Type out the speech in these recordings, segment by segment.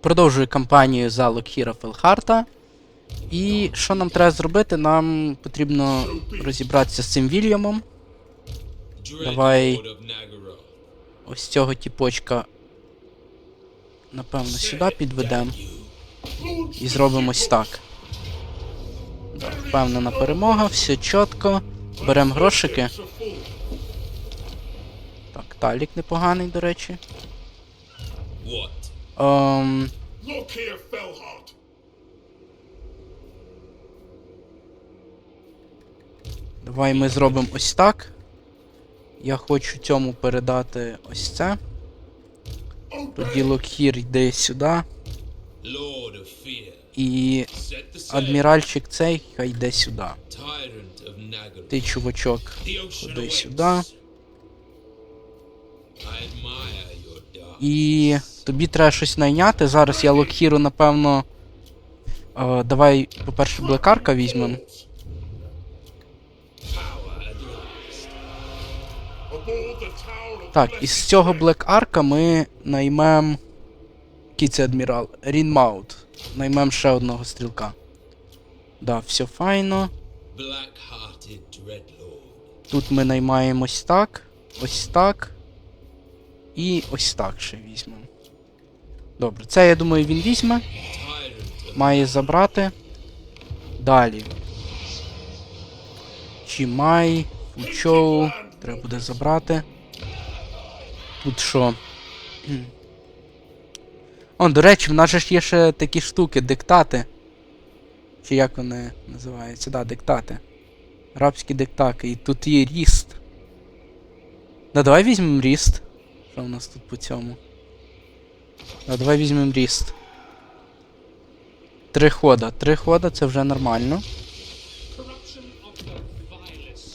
продовжую кампанію за Локхіра Фелхарта. І що нам треба зробити? Нам потрібно розібратися з цим Вільямом. Давай. Ось цього тіпочка. Напевно, сюди підведемо. І зробимо ось так. Да, впевнена перемога, все чітко. Беремо грошики. Так, талік непоганий, до речі. Ем, Look here, Felhart. давай ми зробимо ось так. Я хочу цьому передати ось це. Тоді Локхір йде сюди. І адміральчик цей хай йде сюди. Ти, чувачок, ходи сюди. І тобі треба щось найняти. Зараз я Локхіру, напевно. Е, давай, по-перше, блекарка візьмемо. Так, із цього Black Арка ми наймем. Який це адмірал? Рінмаут. Наймем ще одного стрілка. Да, все файно. Тут ми наймаємо ось так, ось так. І ось так ще візьмемо. Добре, це я думаю він візьме. Має забрати. Далі. Чімай, Фучоу. Треба буде забрати. Тут що? О, до речі, в нас же ж є ще такі штуки, диктати. Чи як вони називаються? Да, диктати. Арабські диктати. І тут є ріст. Да, давай візьмемо ріст. В нас тут по цьому? Да, давай візьмемо ріст. Три хода. Три хода це вже нормально.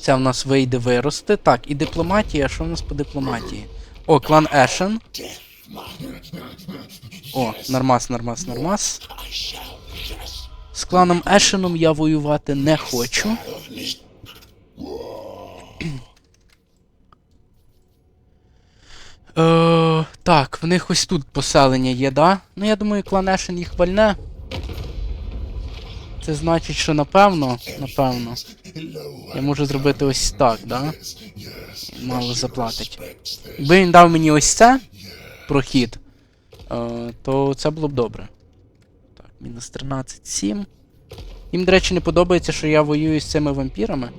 Це в нас вийде вирости. Так, і дипломатія. Що в нас по дипломатії? О, клан Ешен. О, нормас, нормас, нормас. З кланом Ешеном я воювати не хочу. Е, так, в них ось тут поселення є, да? Ну я думаю, кланешен їх вальне. Це значить, що напевно, напевно. Я можу зробити ось так, да? Мало заплатить. Якби він дав мені ось це прохід, е, то це було б добре. Так, мінус 13, 7. Їм, до речі, не подобається, що я воюю з цими вампірами.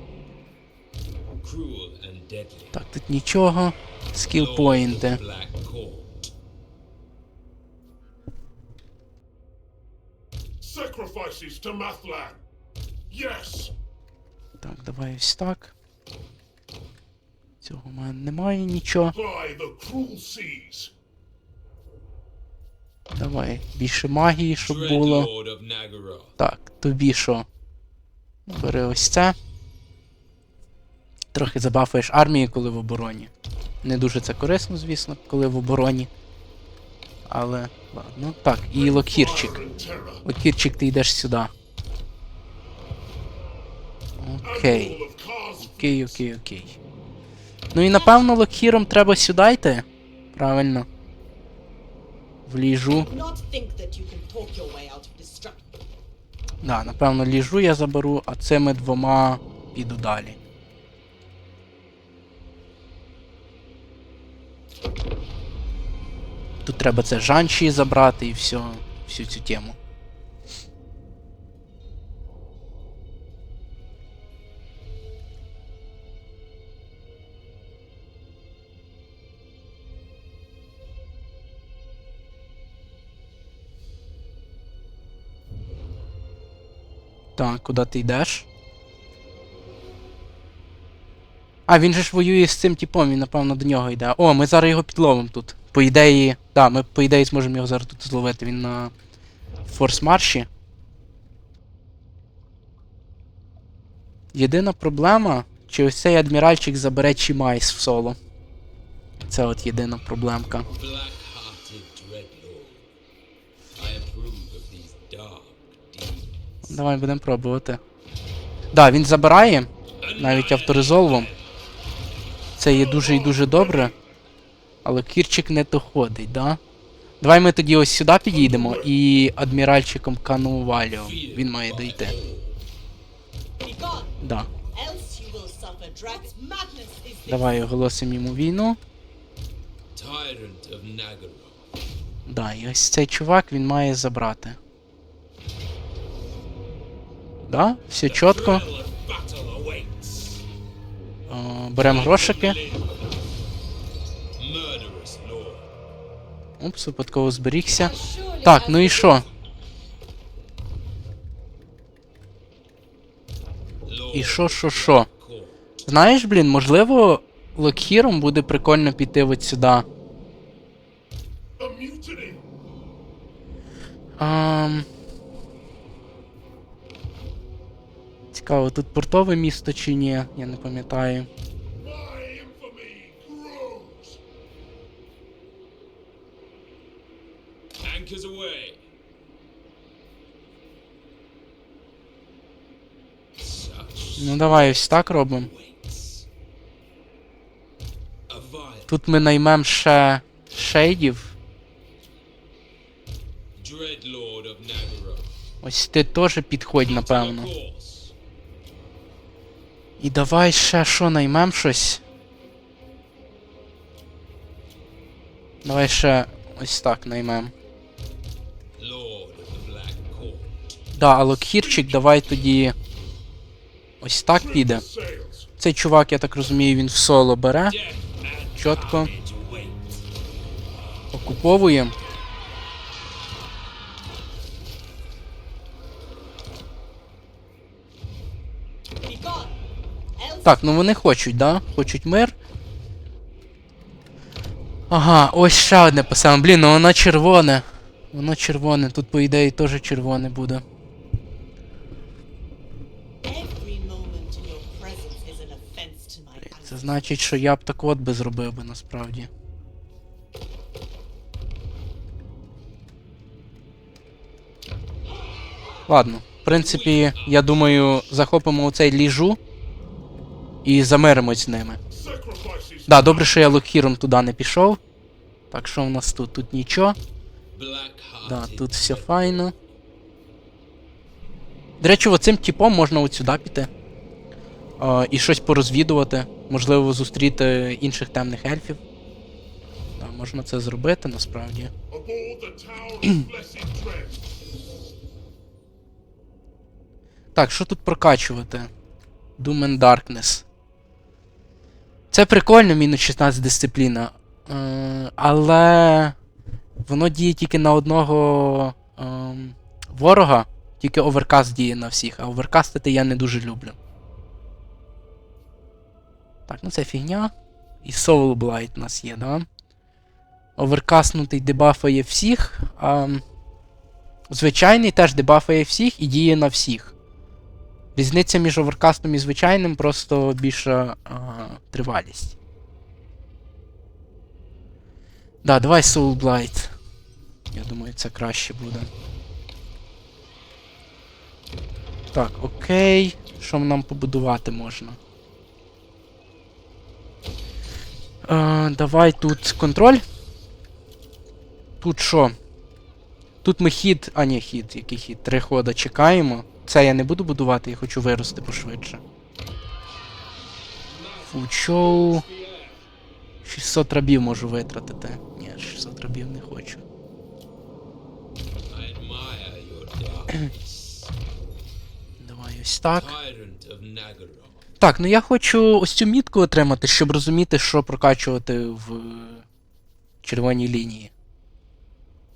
Так, тут нічого. Скіл Lord of поінти. Black Court. sacrifices to Mathlan. Yes. Так, давай ось так. Цього в мене немає нічого. Давай більше магії, щоб було. Так, тобі що? Бери ось це. Трохи забафаєш армію, коли в обороні. Не дуже це корисно, звісно, коли в обороні. Але, ладно. Так, і локірчик. Локірчик, ти йдеш сюди. Окей. Окей, окей, окей. Ну і напевно локхіром треба сюди йти. Правильно. В ліжу. not think that you can talk your way out of destruction. Да, напевно, ліжу я заберу, а цими двома піду далі. Тут треба це жанчі забрати і все, всю цю тему. Так, куди ти йдеш? А, він же ж воює з цим типом, він, напевно, до нього йде. О, ми зараз його підловимо тут. По ідеї. Да, ми по ідеї зможемо його зараз тут зловити. Він на форс-марші. Єдина проблема, чи ось цей адміральчик забере Чімайс в соло. Це от єдина проблемка. Давай будемо пробувати. Да, він забирає. Навіть авторизолвом. Це є дуже і дуже добре. Але кірчик не доходить, да? Давай ми тоді ось сюди підійдемо і адміральчиком Кануваліо. Він має дойти. Да. Давай оголосимо йому війну. Да, і ось цей чувак він має забрати. Да, все чітко. Беремо грошики. Упс, випадково зберігся. Так, ну і що? І що, що, що? Знаєш, блін, можливо, Локхіром буде прикольно піти от сюди. Ам... Цікаво, тут портове місто чи ні, я не пам'ятаю. Ну давай ось так робимо. Тут ми наймем ще шейдів. Ось ти теж підходь, напевно. І давай ще що наймем щось. Давай ще ось так наймем. Да, а Локхірчик давай тоді. Ось так піде. Цей чувак, я так розумію, він в соло бере. Чітко. else Так, ну вони хочуть, да? Хочуть мир. Ага, ось ще одне писано. Блін, ну воно червоне. Воно червоне. Тут, по ідеї, теж червоне буде. Це значить, що я б так от би зробив би насправді. Ладно, в принципі, я думаю, захопимо оцей ліжу і замиримось з ними. Да, добре, що я локхіром туди не пішов. Так, що в нас тут? Тут нічого. Да, тут все файно. До речі, оцим типом можна от сюди піти. А, і щось порозвідувати. Можливо, зустріти інших темних ельфів. Да, можна це зробити насправді. Так, що тут прокачувати? Doom and Darkness. Це прикольно, мінус 16 дисципліна. Е, але воно діє тільки на одного ем, ворога, тільки оверкаст діє на всіх, а оверкастити я не дуже люблю. Так, ну це фігня. І Soul Blight у нас є, да? Оверкаснутий дебафає всіх, а звичайний теж дебафає всіх і діє на всіх. Різниця між оверкастом і звичайним просто більша а, тривалість. Да, давай Soul Blight. Я думаю, це краще буде. Так, окей. Що нам побудувати можна? Е, давай тут контроль. Тут що? Тут ми хід. А ні, хід, який хід? Три хода чекаємо. Це я не буду будувати, я хочу вирости пошвидше. Фучоу. 600 рабів можу витратити. Ні, 600 рабів не хочу. Давай ось так. Так, ну я хочу ось цю мітку отримати, щоб розуміти, що прокачувати в червоній лінії.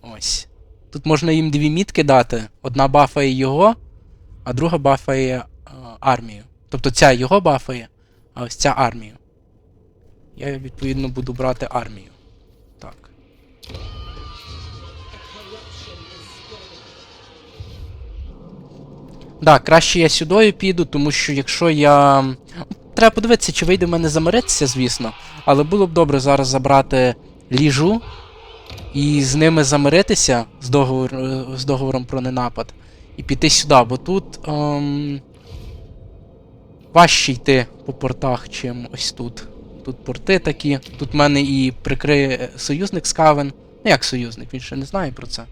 Ось. Тут можна їм дві мітки дати. Одна бафає його, а друга бафає е, армію. Тобто ця його бафає, а ось ця армію. Я відповідно буду брати армію. Да, краще я сюдою піду, тому що якщо я. Треба подивитися, чи вийде в мене замиритися, звісно. Але було б добре зараз забрати ліжу і з ними замиритися з, договор... е, з договором про ненапад. І піти сюди, бо тут. Ем... Важче йти по портах, чим ось тут. Тут порти такі. Тут в мене і прикриє союзник Скавен, Ну як союзник, він ще не знає про це.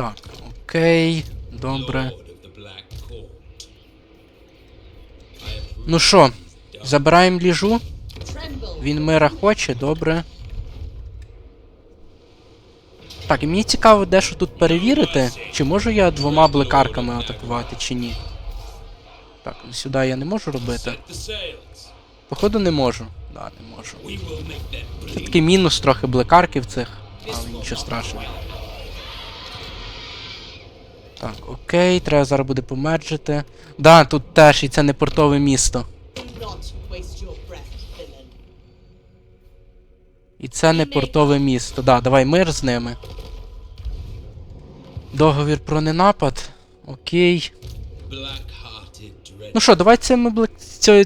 Так, окей, добре. Ну що, забираємо ліжу. Він мира хоче, добре. Так, і мені цікаво дещо тут перевірити, чи можу я двома блекарками атакувати, чи ні. Так, сюди я не можу робити. Походу не можу. Да, не можу. Це такий мінус трохи блекарків цих, але нічого страшного. Так, окей, треба зараз буде померджити. Да, тут теж і це не портове місто. І це не портове місто. Да, давай мир з ними. Договір про ненапад. Окей. Ну що, давай цим,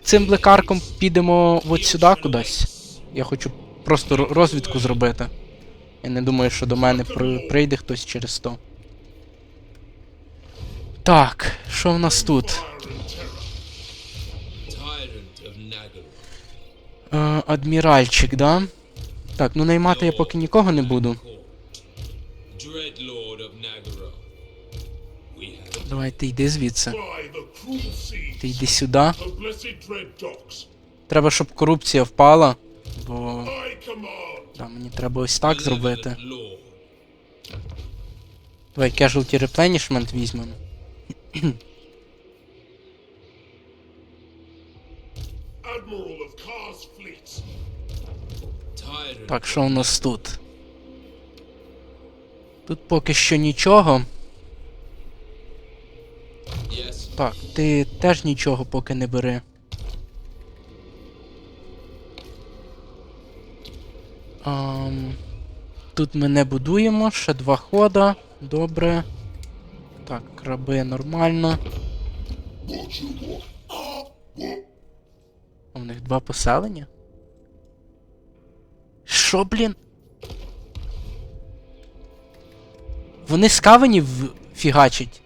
цим блекарком підемо от сюди кудись. Я хочу просто розвідку зробити. Я не думаю, що до мене прийде хтось через то. Так, що в нас тут? Е, адміральчик, да? Так, ну наймати я поки нікого не буду. Давай ти йди звідси. Ти йди сюди. Треба, щоб корупція впала. Бо. Да, мені треба ось так зробити. Давай casualty replenishment візьмемо. Так, що у нас тут? Тут поки що нічого. Yes. Так, ти теж нічого поки не бери. Ам, тут ми не будуємо, ще два хода. Добре. Так, краби нормально. В них два поселення? Що, блін? Вони з кавенів фігачать.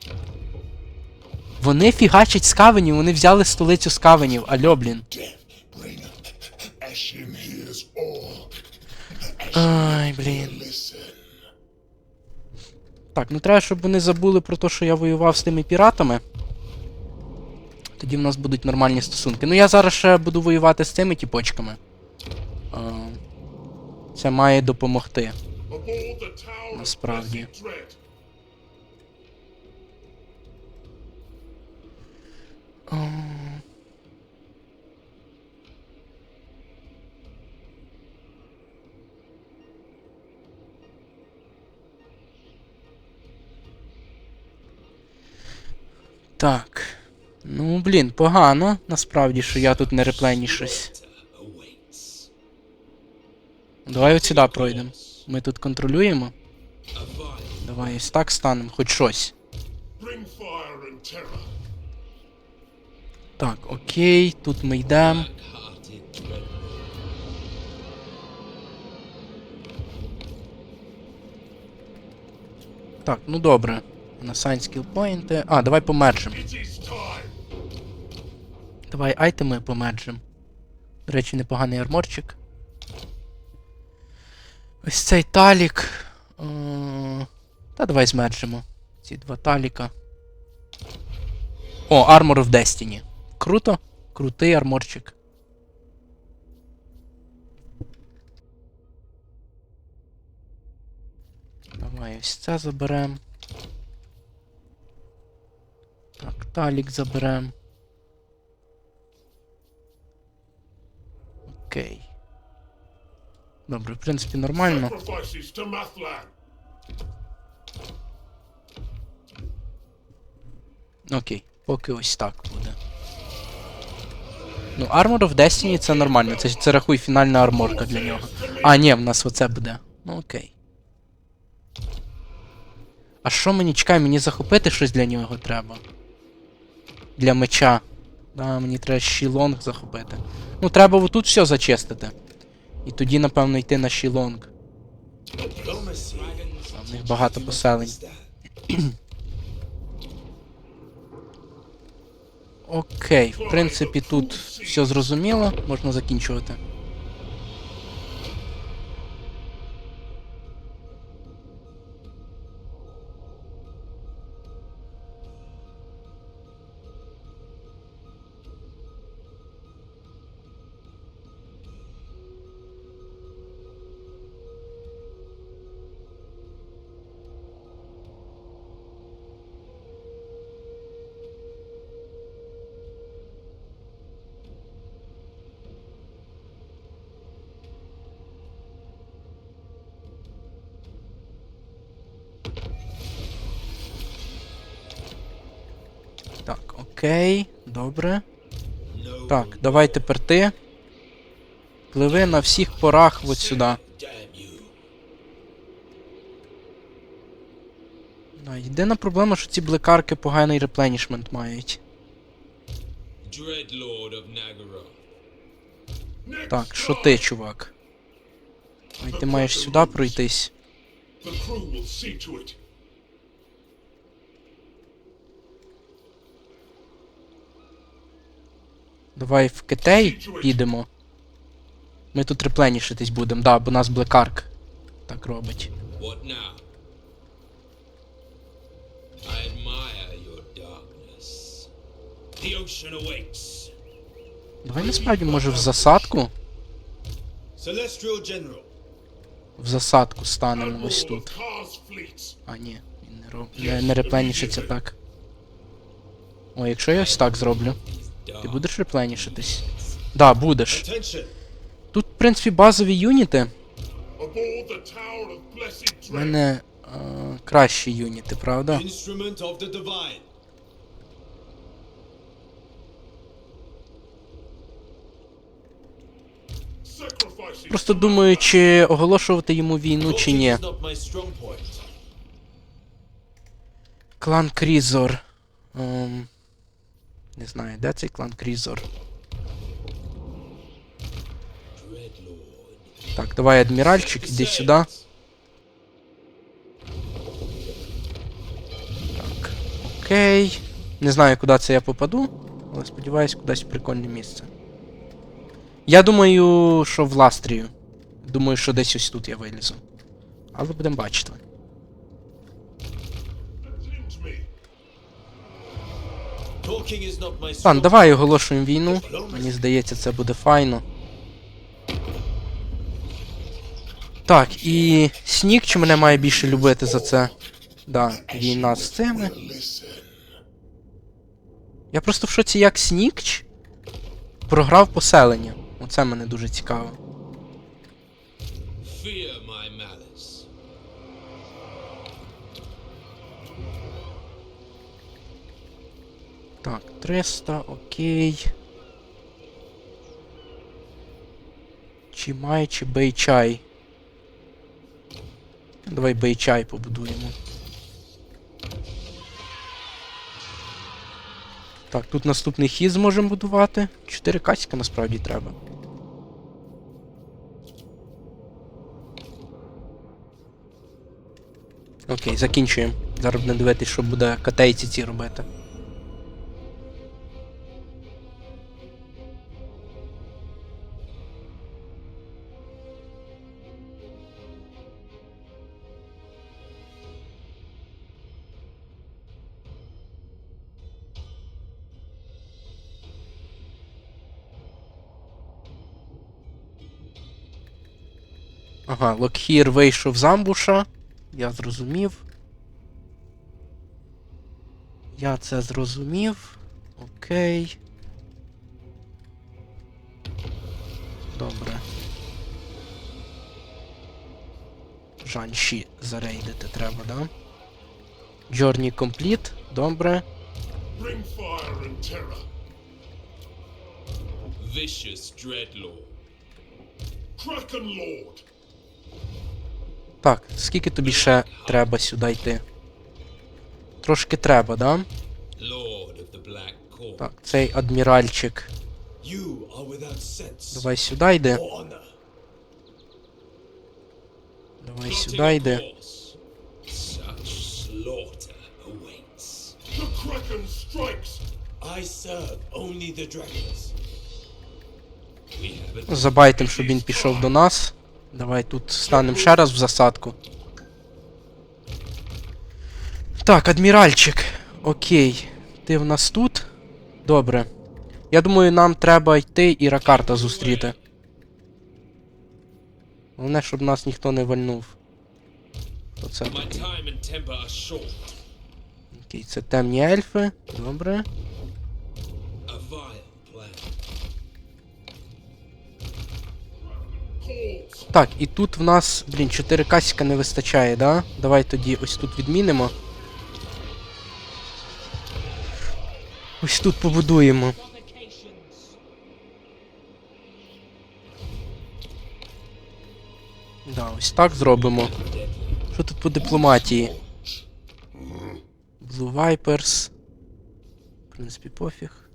Вони фігачать з кавенів, вони взяли столицю з кавенів. Альо, блін. Ай, блін. Так, ну треба, щоб вони забули про те, що я воював з тими піратами. Тоді в нас будуть нормальні стосунки. Ну я зараз ще буду воювати з цими тіпочками. Це має допомогти. Насправді. blessed Так. Ну, блін, погано, насправді, що я тут не. Slaughter awaits. Давай от сюди пройдемо. Ми тут контролюємо. Давай ось так станемо, хоч щось. Так, окей, тут ми йдемо. Так, ну добре. На скілпоінти. А, давай time. Давай айтеми померджем. До речі, непоганий арморчик. Ось цей талік. Е, Та давай змерджемо. Ці два таліка. О, Armor of Destiny. Круто. Крутий арморчик. Давай ось це заберем. Так, талік заберем. Окей. Добре, в принципі, нормально. Окей, поки ось так буде. Ну, Armor of Destiny це нормально. Це, це рахуй фінальна арморка для нього. А, ні, в нас оце буде. Ну окей. А що мені чекай, мені захопити щось для нього треба? Для меча. Да, мені треба шілонг захопити. Ну, треба отут все зачистити. І тоді, напевно, йти на шілонг. В них багато поселень. Окей, в принципі, тут все зрозуміло, можна закінчувати. Окей, добре. Так, давай тепер ти. Пливи на всіх порах от сюди. Да, єдина проблема, що ці блекарки поганий репленішмент мають. Так, що ти, чувак? Ой, ти маєш сюди пройтись. Давай в Кетей підемо. Ми тут репленішитись будемо, да, бо нас блекарк так робить. Давай насправді, може, в засадку? В засадку станемо ось тут. А, ні, він не, роб... не, не репленішиться так. О, якщо я ось так зроблю, ти будеш репленішитись? Да, будеш. Тут, в принципі, базові юніти. У мене е, кращі юніти, правда? Просто думаю, чи оголошувати йому війну, чи ні. Клан Крізор. Ем, не знаю, де цей клан Крізор. Так, давай, адміральчик, іди сюди. Так, окей. Не знаю, куди це я попаду, але сподіваюсь, кудись прикольне місце. Я думаю, що в Ластрію. Думаю, що десь ось тут я вилізу. Але будемо бачити. Ладно, давай оголошуємо війну. Мені здається, це буде файно. Так, і Снікч мене має більше любити за це. Да, війна з цими. Я просто в шоці, як Снікч програв поселення. Оце мене дуже цікаво. Так, 300, окей. Чимай чи Бейчай. Давай Бейчай побудуємо. Так, тут наступний хід зможемо будувати. 4 касіка насправді треба. Окей, закінчуємо. Зараз будемо дивитися, що буде катейці ці робити. Ага, Локхір вийшов з амбуша. Я зрозумів. Я це зрозумів. Окей. Добре. Жанші зарейдити треба, да? Journey Complete, добре. Bring fire and terror. Vicious Dreadlord. Kraken Lord. Так, скільки тобі ще треба сюди йти? Трошки треба, да? Так, цей адміральчик. Давай сюди йди. Давай сюди йди. Забайтим, щоб він пішов до нас. Давай тут станемо ще раз в засадку. Так, адміральчик. Окей. Ти в нас тут? Добре. Я думаю, нам треба йти і ракарта зустріти. Головне, щоб нас ніхто не вальнув. Хто це My такий? time and temper are short. Окей, це темні ельфи. Добре. Calls. Так, і тут в нас, блін, 4 касіка не вистачає, да? Давай тоді ось тут відмінимо. Ось тут побудуємо. Да, ось так зробимо. Що тут по дипломатії? Blue Vipers. В принципі, пофіг.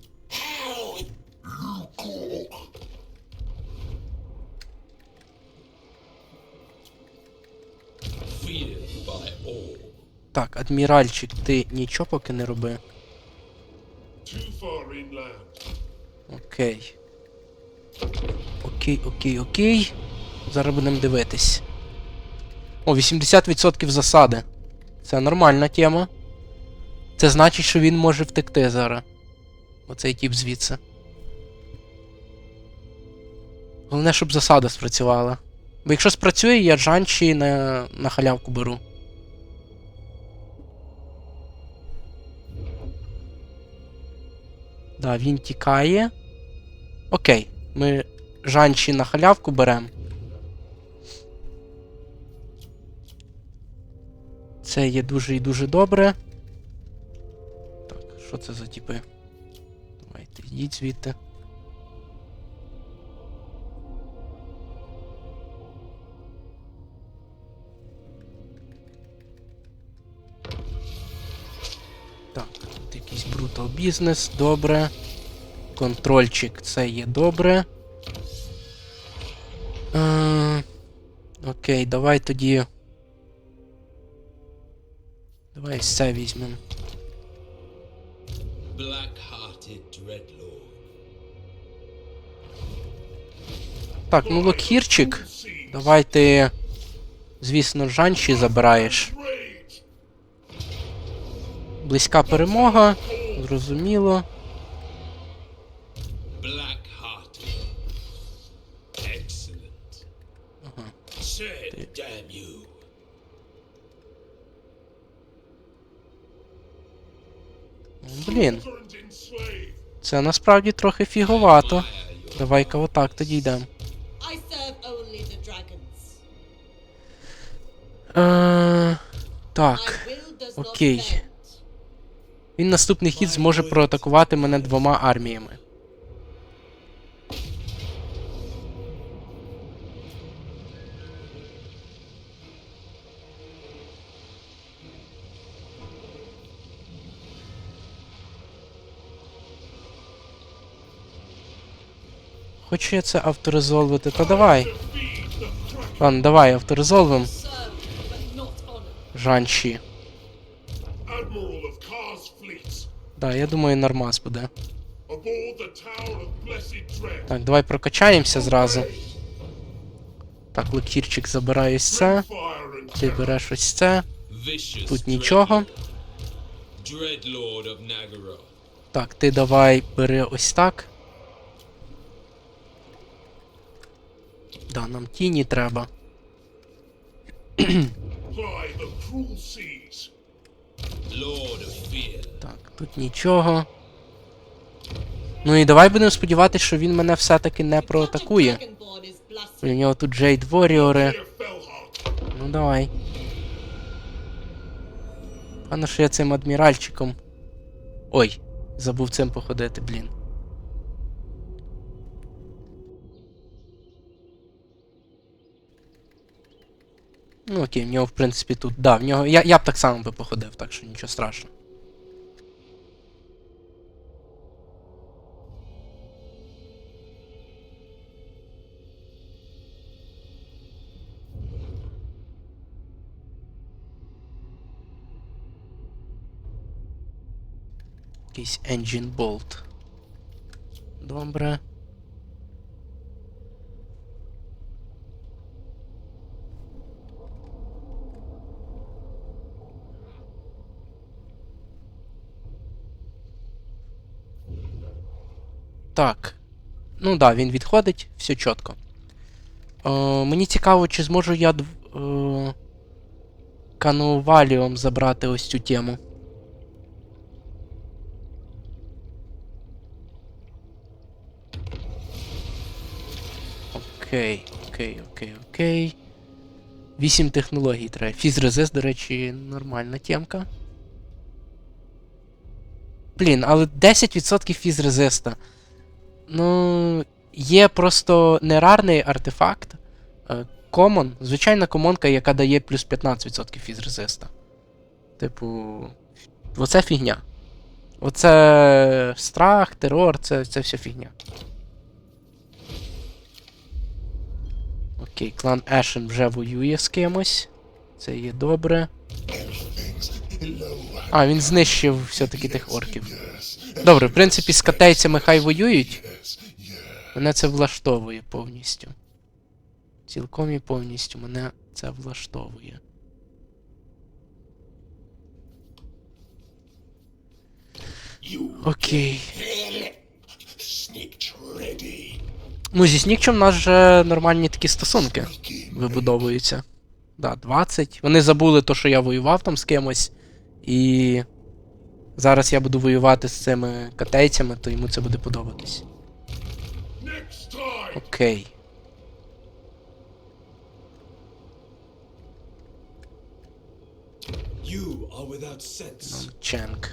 Так, адміральчик, ти нічого поки не роби. Окей. Окей, окей, окей. Зараз будемо дивитись. О, 80% засади. Це нормальна тема. Це значить, що він може втекти зараз. Оцей тип звідси. Головне, щоб засада спрацювала. Бо якщо спрацює, я джанчі на, на халявку беру. Да, він тікає. Окей, ми жанчі на халявку беремо. Це є дуже і дуже добре. Так, що це за тіпи? Давайте, йдіть звідти. Якийсь брутал бізнес, добре. Контрольчик, це є добре. Е, окей, давай тоді. Давай це візьмемо. Так, ну локхірчик. Давай ти. Звісно, жанчі забираєш. Близька перемога. Зрозуміло. Блін, це насправді трохи фіговато. Давай-ка отак тоді йдемо. Е, так. Окей. Він наступний хід зможе проатакувати мене двома арміями. Хочу я це авторизовувати, та давай. Ладно, давай honor. Жанші. Admiral of Kar's fleets. Да, я думаю, нормас буде. Так, давай прокачаємося зразу. Так, лукірчик забирає ось це. Ти береш ось це. Тут нічого. Так, ти давай бери ось так. Да, нам тіні треба. Lord of Fear. Тут нічого. Ну і давай будемо сподіватися, що він мене все-таки не проатакує. У нього тут Джейд Воріори. Ну давай. Пане, що я цим адміральчиком. Ой, забув цим походити, блін. Ну окей, в нього, в принципі, тут. Да, в нього. Я, я б так само би походив, так що нічого страшного. Якийсь engine bolt. Добре. Так. Ну да, він відходить, все чітко. Е, мені цікаво, чи зможу я е, кануваліум забрати ось цю тему. Окей, окей, окей, окей. Вісім технологій треба. Фізрезист, до речі, нормальна темка. Блін, але 10% фізрезиста. Ну, є просто нерарний артефакт. е, Common, звичайна комонка, яка дає плюс 15% фізрезиста. Типу. Оце фігня. Оце страх, терор, це, це все фігня. Окей, клан Ешен вже воює з кимось. Це є добре. А, він знищив все-таки тих орків. Добре, в принципі, з катейцями хай воюють. Мене це влаштовує повністю. Цілком і повністю мене це влаштовує. Окей. Ну, зі Снікчем в нас вже нормальні такі стосунки вибудовуються. Да, 20. Вони забули то, що я воював там з кимось. І зараз я буду воювати з цими катейцями, то йому це буде подобатись. Окей. Ченк.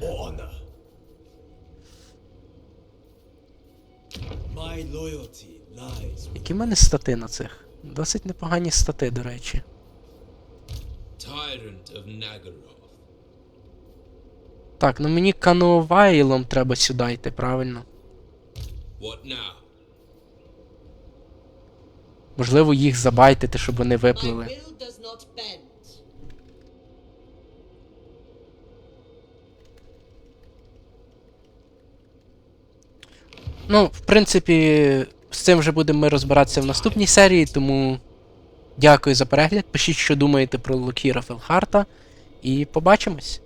My loyalty Які в мене стати на цих? Досить непогані стати, до речі. Так, ну мені канувайлом треба сюди йти, правильно? Можливо, їх забайтити, щоб вони виплили. Ну, в принципі, з цим вже будемо ми розбиратися в наступній серії, тому дякую за перегляд. Пишіть, що думаєте про Локіра Фелхарта, і побачимось.